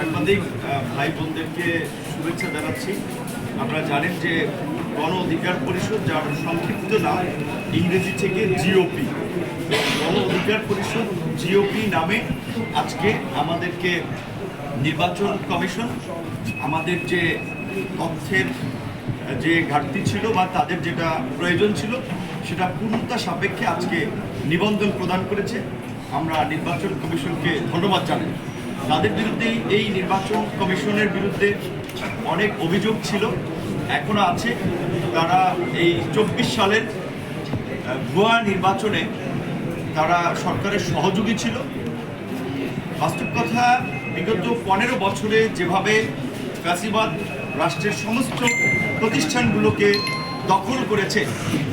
সাংবাদিক ভাই বোনদেরকে শুভেচ্ছা জানাচ্ছি। আপনারা জানেন যে গণ অধিকার পরিষদ যার সংক্ষিপ্ত নাম ইংরেজি থেকে জিওপি গণ অধিকার পরিষদ জিওপি নামে আজকে আমাদেরকে নির্বাচন কমিশন আমাদের যে তথ্যের যে ঘাটতি ছিল বা তাদের যেটা প্রয়োজন ছিল, সেটা পূর্ণতা সাপেক্ষে আজকে নিবন্ধন প্রদান করেছে। আমরা নির্বাচন কমিশনকে ধন্যবাদ জানাই। তাদের বিরুদ্ধে এই নির্বাচন কমিশনের বিরুদ্ধে অনেক অভিযোগ ছিল, এখনও আছে। তারা এই চব্বিশ সালের ভুয়া নির্বাচনে তারা সরকারের সহযোগী ছিল। বাস্তব কথা, বিগত পনেরো বছরে যেভাবে ফ্যাসিবাদ রাষ্ট্রের সমস্ত প্রতিষ্ঠানগুলোকে দখল করেছে,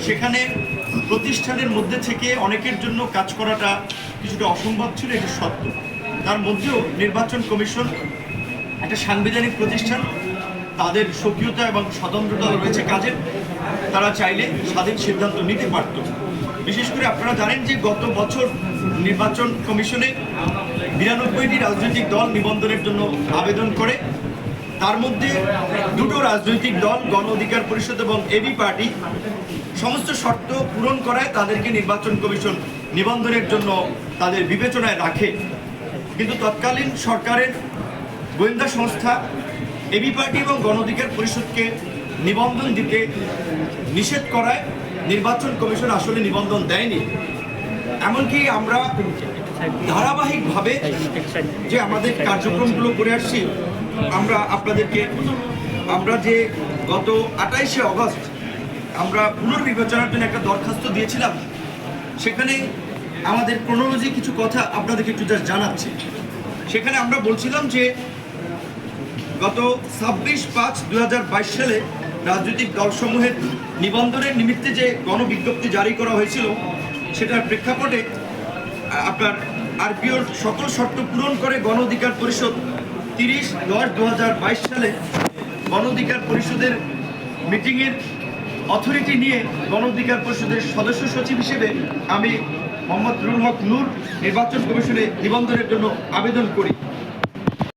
সেখানে প্রতিষ্ঠানের মধ্যে থেকে অনেকের জন্য কাজ করাটা কিছুটা অসম্ভব ছিল, এটা সত্য। তার মধ্যেও নির্বাচন কমিশন, একটা সাংবিধানিক প্রতিষ্ঠান, তাদের স্বকীয়তা এবং স্বতন্ত্রতা রয়েছে কাজের। তারা চাইলে স্বাধীন সিদ্ধান্ত নিতে পারত। বিশেষ করে আপনারা জানেন যে গত বছর নির্বাচন কমিশনে বিরানব্বইটি রাজনৈতিক দল নিবন্ধনের জন্য আবেদন করে। তার মধ্যে দুটো রাজনৈতিক দল, গণ অধিকার পরিষদ এবং এবি পার্টি, সমস্ত শর্ত পূরণ করায় তাদেরকে নির্বাচন কমিশন নিবন্ধনের জন্য তাদের বিবেচনায় রাখে। কিন্তু তৎকালীন সরকারের গোয়েন্দা সংস্থা, এবি পার্টি এবং গণধিকার পরিষদকে নিবন্ধন দিতে নিষেধ করায় নির্বাচন কমিশন আসলে নিবন্ধন দেয়নি। এমনকি আমরা ধারাবাহিকভাবে যে আমাদের কার্যক্রমগুলো করে আসছি, আমরা আপনাদেরকে, আমরা যে গত আঠাইশে অগস্ট আমরা পুনর্বিবেচনার জন্য একটা দরখাস্ত দিয়েছিলাম, সেখানে আমাদের ক্রোনোলজি কিছু কথা আপনাদেরকে একটু জাস্ট জানাচ্ছি। সেখানে আমরা বলছিলাম যে গত ছাব্বিশ পাঁচ দু সালে রাজনৈতিক দলসমূহের নিবন্ধনের নিমিত্তে যে গণবিজ্ঞপ্তি জারি করা হয়েছিল, সেটার প্রেক্ষাপটে আপনার আরপিওর সকল শর্ত পূরণ করে গণ অধিকার পরিষদ তিরিশ দশ দু সালে গণ অধিকার পরিষদের মিটিংয়ের অথরিটি নিয়ে গণ অধিকার পরিষদের সদস্য সচিব হিসেবে আমি মোহাম্মদ রুল হক নূর নির্বাচন কমিশনে নিবন্ধনের জন্য আবেদন করি।